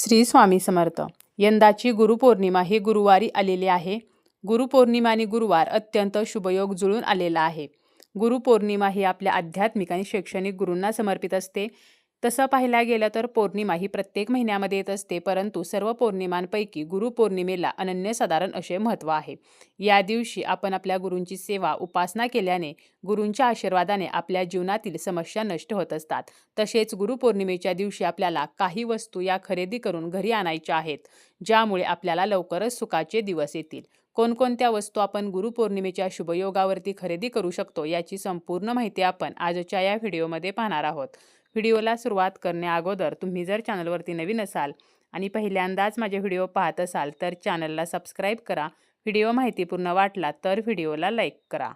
श्री स्वामी समर्थ. यंदाची गुरुपौर्णिमा ही गुरुवारी आलेली आहे. गुरुपौर्णिमा आणि गुरुवार अत्यंत शुभयोग जुळून आलेला आहे. गुरुपौर्णिमा ही आपल्या आध्यात्मिक आणि शैक्षणिक गुरूंना समर्पित असते. तसं पाहायला गेलं तर पौर्णिमा ही प्रत्येक महिन्यामध्ये येत असते परंतु सर्व पौर्णिमांपैकी गुरुपौर्णिमेला अनन्यसाधारण असे महत्त्व आहे. या दिवशी आपण आपल्या गुरूंची सेवा उपासना केल्याने गुरूंच्या आशीर्वादाने आपल्या जीवनातील समस्या नष्ट होत असतात. तसेच गुरुपौर्णिमेच्या दिवशी आपल्याला काही वस्तू या खरेदी करून घरी आणायच्या आहेत ज्यामुळे आपल्याला लवकरच सुखाचे दिवस येतील. कोणकोणत्या वस्तू आपण गुरुपौर्णिमेच्या शुभयोगावरती खरेदी करू शकतो याची संपूर्ण माहिती आपण आजच्या या व्हिडिओमध्ये पाहणार आहोत. व्हिडिओला सुरुवात करण्याअगोदर तुम्ही जर चॅनलवरती नवीन असाल आणि पहिल्यांदाच माझे व्हिडिओ पाहत असाल तर चॅनलला सबस्क्राईब करा. व्हिडिओ माहितीपूर्ण वाटला तर व्हिडिओला लाईक करा.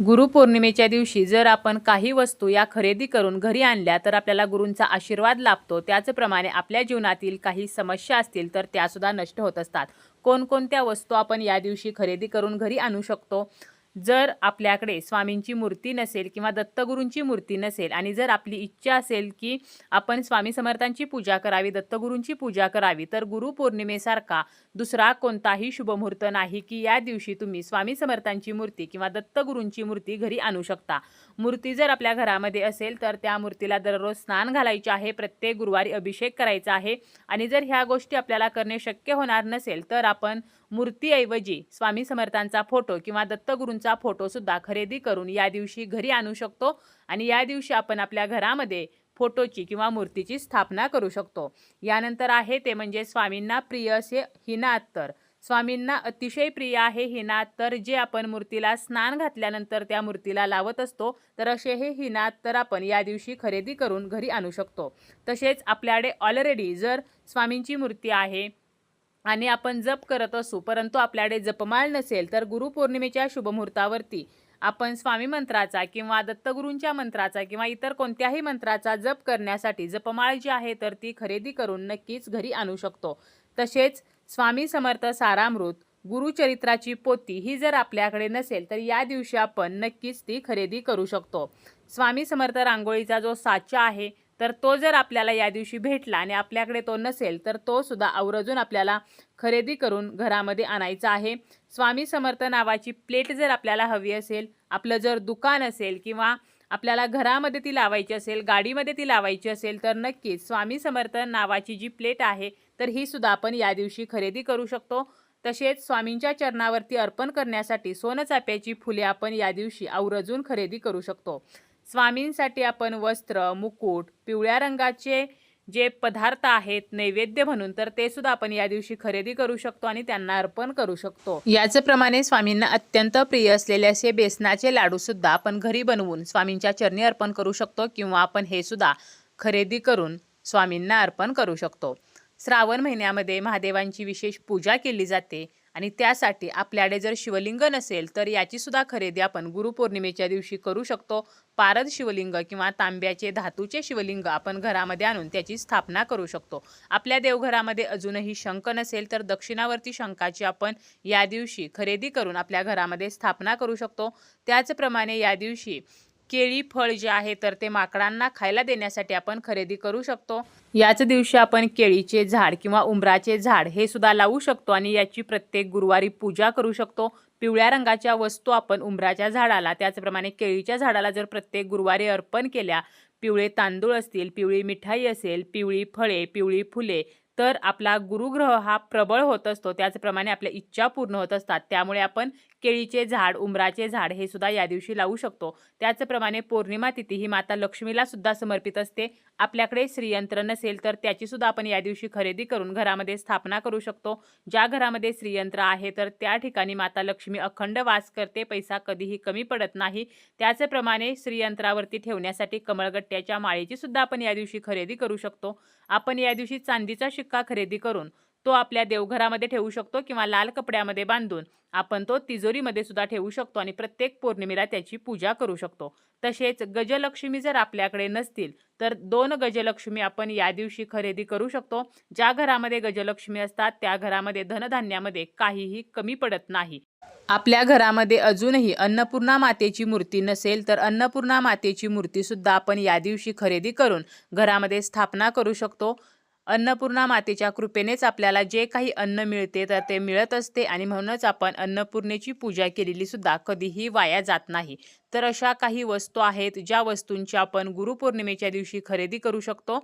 गुरुपौर्णिमेच्या दिवशी जर आपण काही वस्तू या खरेदी करून घरी आणल्या तर आपल्याला गुरूंचा आशीर्वाद लाभतो. त्याचप्रमाणे आपल्या जीवनातील काही समस्या असतील तर त्यासुद्धा नष्ट होत असतात. कोणकोणत्या वस्तू आपण या दिवशी खरेदी करून घरी आणू शकतो? जर आपल्याकडे स्वामींची मूर्ती नसेल किंवा दत्तगुरूंची मूर्ती नसेल आणि जर आपली इच्छा असेल की आपण स्वामी समर्थांची पूजा करावी दत्तगुरूंची पूजा करावी तर गुरुपौर्णिमेसारखा दुसरा कोणताही शुभमुहूर्त नाही की या दिवशी तुम्ही स्वामी समर्थांची मूर्ती किंवा दत्तगुरूंची मूर्ती घरी आणू शकता. मूर्ती जर आपल्या घरामध्ये असेल तर त्या मूर्तीला दररोज स्नान घालायचे आहे प्रत्येक गुरुवारी अभिषेक करायचा आहे आणि जर ह्या गोष्टी आपल्याला करणे शक्य होणार नसेल तर आपण मूर्तीऐवजी स्वामी समर्थांचा फोटो किंवा दत्तगुरूंचा फोटोसुद्धा खरेदी करून या दिवशी घरी आणू शकतो आणि या दिवशी आपण आपल्या घरामध्ये फोटोची किंवा मूर्तीची स्थापना करू शकतो. यानंतर आहे ते म्हणजे स्वामींना प्रिय असे हिना अत्तर स्वामींना अतिशय प्रिय आहे हिना जे आपण मूर्तीला स्नान घातल्यानंतर त्या मूर्तीला लावत असतो तर असे हे हिना आपण या दिवशी खरेदी करून घरी आणू शकतो. तसेच आपल्याकडे ऑलरेडी जर स्वामींची मूर्ती आहे आणि आपण जप करत असू परंतु आपल्याकडे जपमाळ नसेल तर गुरुपौर्णिमेच्या शुभमुहूर्तावरती आपण स्वामी मंत्राचा किंवा दत्तगुरूंच्या मंत्राचा किंवा इतर कोणत्याही मंत्राचा जप करण्यासाठी जपमाळ जी आहे तर ती खरेदी करून नक्कीच घरी आणू शकतो. तसेच स्वामी समर्थ सारामृत गुरुचरित्राची पोती ही जर आपल्याकडे नसेल तर या दिवशी आपण नक्कीच ती खरेदी करू शकतो. स्वामी समर्थ रांगोळीचा जो साचा आहे तर तो जर आपल्याला या दिवशी भेटला आणि आपल्याकडे तो नसेल तर तो सुद्धा आवर्जून आपल्याला खरेदी करून घरामध्ये आणायचा आहे. स्वामी समर्थ नावाची प्लेट जर आपल्याला हवी असेल आपलं जर दुकान असेल किंवा आपल्याला घरामध्ये ती लावायची असेल गाडीमध्ये ती लावायची असेल तर नक्कीच स्वामी समर्थ नावाची जी प्लेट आहे तर ही सुद्धा आपण या दिवशी खरेदी करू शकतो. तसेच स्वामींच्या चरणावरती अर्पण करण्यासाठी सोनचाप्याची फुले आपण या दिवशी आवर्जून खरेदी करू शकतो. स्वामींसाठी आपण वस्त्र मुकुट पिवळ्या रंगाचे जे पदार्थ आहेत नैवेद्य म्हणून तर ते सुद्धा आपण या दिवशी खरेदी करू शकतो आणि त्यांना अर्पण करू शकतो. याचप्रमाणे स्वामींना अत्यंत प्रिय असलेले असे बेसनाचे लाडू सुद्धा आपण घरी बनवून स्वामींच्या चरणी अर्पण करू शकतो किंवा आपण हे सुद्धा खरेदी करून स्वामींना अर्पण करू शकतो. श्रावण महिन्यामध्ये महादेवांची विशेष पूजा केली जाते. आणि त्यासाठी आपल्याकडे जर शिवलिंग नसेल तर याची सुद्धा खरेदी आपण गुरुपौर्णिमेच्या दिवशी करू शकतो. पारद शिवलिंग किंवा तांब्याचे धातूचे शिवलिंग आपण घरामध्ये आणून त्याची स्थापना करू शकतो. आपल्या देवघरामध्ये अजूनही शंख नसेल तर दक्षिणावर्ती शंखाची आपण या दिवशी खरेदी करून आपल्या घरामध्ये स्थापना करू शकतो. त्याचप्रमाणे या दिवशी केळी फळ जे आहे तर ते माकडांना खायला देण्यासाठी आपण खरेदी करू शकतो. याच दिवशी आपण केळीचे झाड किंवा उंबराचे झाड हे सुद्धा लावू शकतो आणि याची प्रत्येक गुरुवारी पूजा करू शकतो. पिवळ्या रंगाच्या वस्तू आपण उंबराच्या झाडाला त्याचप्रमाणे केळीच्या झाडाला जर प्रत्येक गुरुवारी अर्पण केल्या पिवळे तांदूळ असतील पिवळी मिठाई असेल पिवळी फळे पिवळी फुले तर आपला गुरुग्रह हा प्रबळ होत असतो. त्याचप्रमाणे आपल्या इच्छा पूर्ण होत असतात. त्यामुळे आपण केळीचे झाड उंबराचे झाड हे सुद्धा या दिवशी लावू शकतो. त्याचप्रमाणे पौर्णिमा तिथी ही माता लक्ष्मीला सुद्धा समर्पित असते. आपल्याकडे श्रीयंत्र नसेल तर त्याची सुद्धा आपण या दिवशी खरेदी करून घरामध्ये स्थापना करू शकतो. ज्या घरामध्ये श्रीयंत्र आहे तर त्या ठिकाणी माता लक्ष्मी अखंड वास करते. पैसा कधीही कमी पडत नाही. त्याचप्रमाणे श्रीयंत्रावरती ठेवण्यासाठी कमळगट्ट्याच्या माळेची सुद्धा आपण या दिवशी खरेदी करू शकतो. आपण या दिवशी चांदीचा शिक्का खरेदी करून तो आपल्या देवघरामध्ये ठेवू शकतो किंवा लाल कपड्यामध्ये बांधून आपण तो तिजोरीमध्ये सुद्धा ठेवू शकतो आणि प्रत्येक पौर्णिमेला त्याची पूजा करू शकतो. तसेच गजलक्ष्मी जर आपल्याकडे नसतील तर दोन गजलक्ष्मी आपण या दिवशी खरेदी करू शकतो. ज्या घरामध्ये गजलक्ष्मी असतात त्या घरामध्ये धनधान्यामध्ये काहीही कमी पडत नाही. आपल्या घरामध्ये अजूनही अन्नपूर्णा मातेची मूर्ती नसेल तर अन्नपूर्णा मातेची मूर्ती सुद्धा आपण या दिवशी खरेदी करून घरामध्ये स्थापना करू शकतो. अन्नपूर्णा मातेच्या कृपेनेच आपल्याला जे काही अन्न मिळते तर ते मिळत असते आणि म्हणूनच आपण अन्नपूर्णेची पूजा केलेली सुद्धा कधीही वाया जात नाही. तर अशा काही वस्तू आहेत ज्या वस्तूंची आपण गुरुपौर्णिमेच्या दिवशी खरेदी करू शकतो.